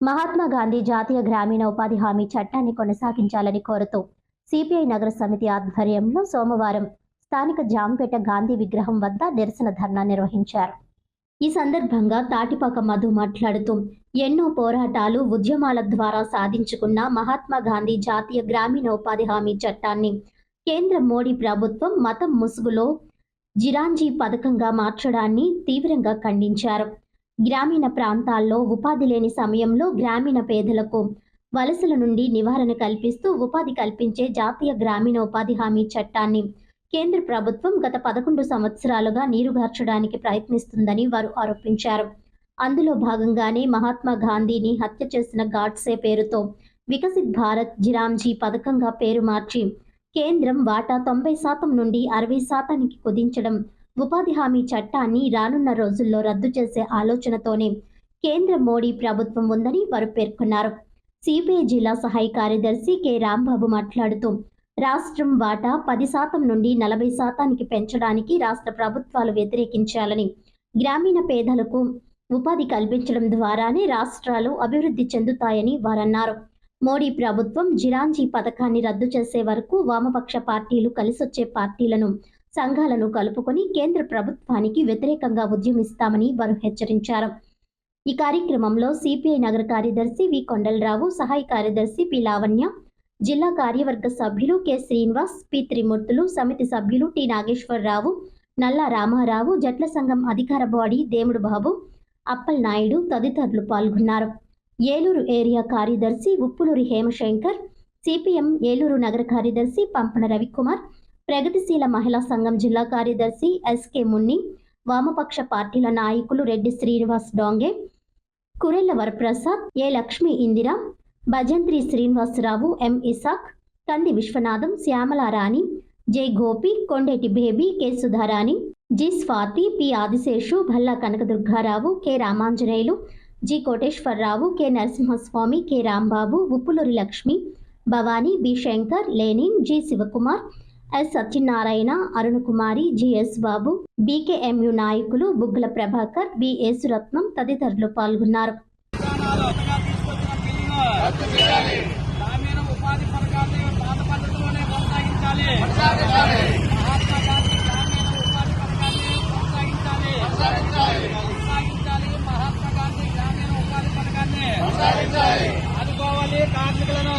మహాత్మా గాంధీ జాతీయ గ్రామీణ ఉపాధి హామీ చట్టాన్ని కొనసాగించాలని కోరుతూ సిపిఐ నగర సమితి ఆధ్వర్యంలో సోమవారం స్థానిక జాంపేట గాంధీ విగ్రహం వద్ద నిరసన ధర్నా నిర్వహించారు. ఈ సందర్భంగా తాటిపాక మధు మాట్లాడుతూ ఎన్నో పోరాటాలు ఉద్యమాల ద్వారా సాధించుకున్న మహాత్మా గాంధీ జాతీయ గ్రామీణ ఉపాధి హామీ చట్టాన్ని కేంద్ర మోడీ ప్రభుత్వం మతం ముసుగులో జిరాంజీ పథకంగా మార్చడాన్ని తీవ్రంగా ఖండించారు. గ్రామీణ ప్రాంతాల్లో ఉపాధి లేని సమయంలో గ్రామీణ పేదలకు వలసల నుండి నివారణ కల్పిస్తూ ఉపాధి కల్పించే జాతీయ గ్రామీణ ఉపాధి హామీ చట్టాన్ని కేంద్ర ప్రభుత్వం గత పదకొండు సంవత్సరాలుగా నీరుగార్చడానికి ప్రయత్నిస్తుందని వారు ఆరోపించారు. అందులో భాగంగానే మహాత్మా గాంధీని హత్య చేసిన గాడ్సే పేరుతో వికసిత్ భారత్ జిరాంజీ పథకంగా పేరు మార్చి కేంద్రం వాటా తొంభై శాతం నుండి అరవై శాతానికి కుదించడం ఉపాధి హామీ చట్టాన్ని రానున్న రోజుల్లో రద్దు చేసే ఆలోచనతోనే కేంద్ర మోడీ ప్రభుత్వం ఉందని వారు పేర్కొన్నారు. సిపిఐ జిల్లా సహాయ కార్యదర్శి కె. రాంబాబు మాట్లాడుతూ రాష్ట్రం వాటా పది శాతం నుండి నలభై శాతానికి పెంచడానికి రాష్ట్ర ప్రభుత్వాలు వ్యతిరేకించాలని గ్రామీణ పేదలకు ఉపాధి కల్పించడం ద్వారానే రాష్ట్రాలు అభివృద్ధి చెందుతాయని వారన్నారు. మోడీ ప్రభుత్వం జిరాంజీ పథకాన్ని రద్దు చేసే వరకు వామపక్ష పార్టీలు కలిసొచ్చే పార్టీలను సంఘాలను కలుపుకొని కేంద్ర ప్రభుత్వానికి వ్యతిరేకంగా ఉద్యమిస్తామని వారు హెచ్చరించారు. ఈ కార్యక్రమంలో సిపిఐ నగర కార్యదర్శి వి. కొండలరావు సహాయ కార్యదర్శి పి. లావణ్య జిల్లా కార్యవర్గ సభ్యులు కె. శ్రీనివాస్ పి. త్రిమూర్తులు సమితి సభ్యులు టి. నాగేశ్వరరావు నల్లా రామారావు జట్ల సంఘం అధికార బాడీ దేముడు బాబు అప్పల్ నాయుడు తదితరులు పాల్గొన్నారు. ఏలూరు ఏరియా కార్యదర్శి ఉప్పులూరి హేమశంకర్ సిపిఎం ఏలూరు నగర కార్యదర్శి పంపన రవికుమార్ ప్రగతిశీల మహిళా సంఘం జిల్లా కార్యదర్శి ఎస్కే మున్ని వామపక్ష పార్టీల నాయకులు రెడ్డి శ్రీనివాస్ డోంగే కురెళ్ళ వరప్రసాద్ ఏ లక్ష్మి ఇందిర భజంత్రి శ్రీనివాసరావు ఎం Isaac Kandi Viswanatham Shyamalarani Jai Gopi Kondeti Baby K Sudharani G Swathi P Adiseshu Bhalla Kanakadurgarao K Ramanjaneyulu G Koteswararao K Narasimhaswamy K Rambabu Uppuluri Lakshmi Bhavani B Shankar Lenin G Sivakumar S Satyanarayana Arunakumari GS Babu BKMU నాయకులు Buggala Prabhakar B Yesuratnam తదితరులు పాల్గొన్నారు. ఆదుకోవాలి కార్మికులను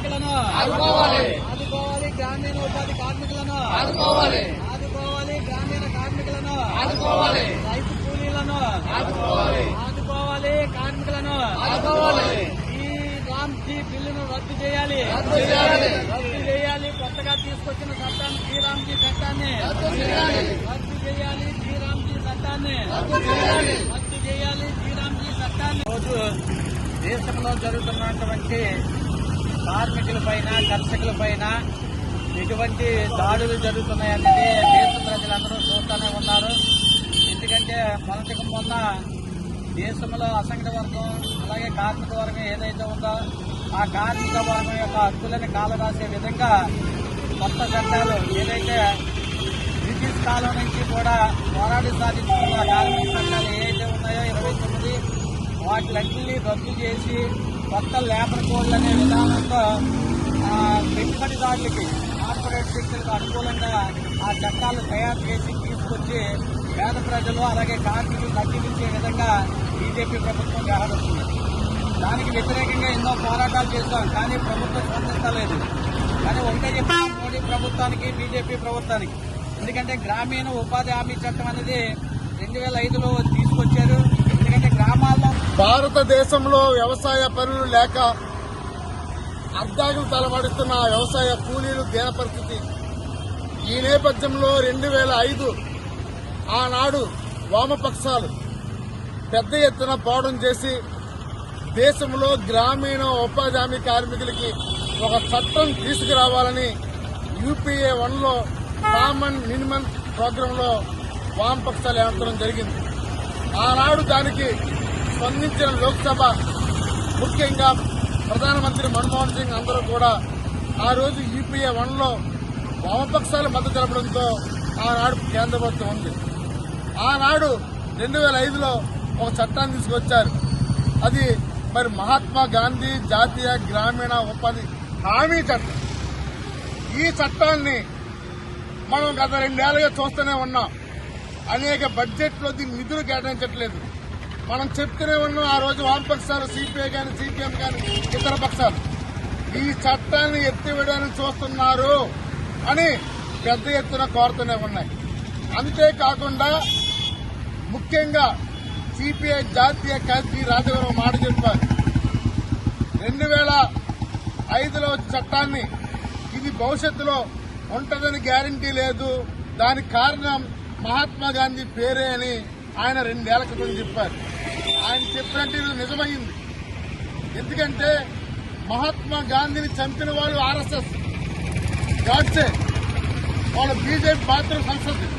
కార్మికులను. ఆదుకోవాలి. గ్రామీణ ఉపాధి కార్మికులను. ఆదుకోవాలి. గ్రామీణ కార్మికులను. రైతు కూలీలను. ఆదుకోవాలి. కార్మికులను. ఈ రామ్ జీ బిల్లును రద్దు చేయాలి. రద్దు చేయాలి. కొత్తగా తీసుకొచ్చిన చట్టాన్ని శ్రీరామ్జీ చట్టాన్ని. రద్దు చేయాలి. శ్రీరామ్జీ చట్టాన్ని. రద్దు చేయాలి. శ్రీరామ్జీ చట్టాన్ని. రోజు దేశంలో జరుగుతున్నటువంటి కార్మికుల పైన కర్షకుల పైన ఎటువంటి దాడులు జరుగుతున్నాయన్నది దేశ ప్రజలందరూ చూస్తూనే ఉన్నారు. ఎందుకంటే మొదటికి మొన్న దేశంలో అసంఘటిత వర్గం అలాగే కార్మిక వర్గం ఏదైతే ఉందో ఆ కార్మిక వర్గం యొక్క హక్కులను కాలరాసే విధంగా కొత్త చట్టాలు ఏదైతే బ్రిటిష్ కాలం నుంచి కూడా పోరాడి సాధించుకున్న కార్మిక చట్టాలు ఏవైతే ఉన్నాయో ఇరవై తొమ్మిది వాటిలన్నీ రద్దు చేసి కొత్త లేబర్ కోడ్లు అనే విధానంతో పెట్టుబడిదారులకి కార్పొరేట్ శక్తులకు అనుకూలంగా ఆ చట్టాలు తయారు చేసి తీసుకొచ్చి పేద ప్రజలు అలాగే కార్మికులు తగ్గించే విధంగా బీజేపీ ప్రభుత్వం వ్యవహరిస్తుంది. దానికి వ్యతిరేకంగా ఎన్నో పోరాటాలు చేస్తాం కానీ ప్రభుత్వం స్పందించలేదు కానీ ఒకటే చెప్తాం మోడీ ప్రభుత్వానికి బీజేపీ ప్రభుత్వానికి. ఎందుకంటే గ్రామీణ ఉపాధి హామీ చట్టం అనేది రెండు వేల ఐదులో తీసుకొచ్చారు. ఎందుకంటే గ్రామాల్లో భారతదేశంలో వ్యవసాయ పనులు లేక అర్ధాకులు తలబడుతున్న వ్యవసాయ కూలీలు దేన పరిస్థితి. ఈ నేపథ్యంలో రెండు వేల ఐదు ఆనాడు వామపక్షాలు పెద్ద ఎత్తున పోవడం చేసి దేశంలో గ్రామీణ ఉపాధి హామీ కార్మికులకి ఒక చట్టం తీసుకురావాలని యూపీఏ వన్లో కామన్ మినిమం ప్రోగ్రాంలో వామపక్షాలు ఏమంతరం జరిగింది. ఆనాడు దానికి స్పందించిన లోక్సభ ముఖ్యంగా ప్రధానమంత్రి మన్మోహన్ సింగ్ అందరూ కూడా ఆ రోజు యూపీఏ వన్లో వామపక్షాలు మద్దతు తెలపడంతో ఆనాడు కేంద్ర ప్రభుత్వం ఉంది. ఆనాడు రెండు వేల ఐదులో ఒక చట్టాన్ని తీసుకొచ్చారు. అది మరి మహాత్మా గాంధీ జాతీయ గ్రామీణ ఉపాధి హామీ చట్టం. ఈ చట్టాన్ని మనం గత రెండేళ్ళుగా చూస్తూనే ఉన్నాం. అనేక బడ్జెట్లో దీన్ని నిధులు కేటాయించట్లేదు. మనం చెప్తూనే ఉన్నాం ఆ రోజు వామపక్షాలు సిపిఐ కానీ సిపిఎం కానీ ఇతర పక్షాలు. ఈ చట్టాన్ని ఎత్తివేయడానికి చూస్తున్నారు అని పెద్ద ఎత్తున కోరుతూనే ఉన్నాయి. అంతేకాకుండా ముఖ్యంగా సిపిఐ జాతీయ కార్యదర్శి రాజవరం మాట చెప్పారు. రెండు వేల ఐదులో చట్టాన్ని ఇది భవిష్యత్తులో ఉంటుందని గ్యారంటీ లేదు. దానికి కారణం మహాత్మా గాంధీ పేరే అని ఆయన రెండేళ్ళ క్రితం చెప్పారు. ఆయన చెప్పినట్టు ఇది నిజమైంది. ఎందుకంటే మహాత్మా గాంధీని చంపిన వాళ్ళు ఆర్ఎస్ఎస్. గాడ్సే. వాళ్ళ బీజేపీ మాత్రం సంసద్.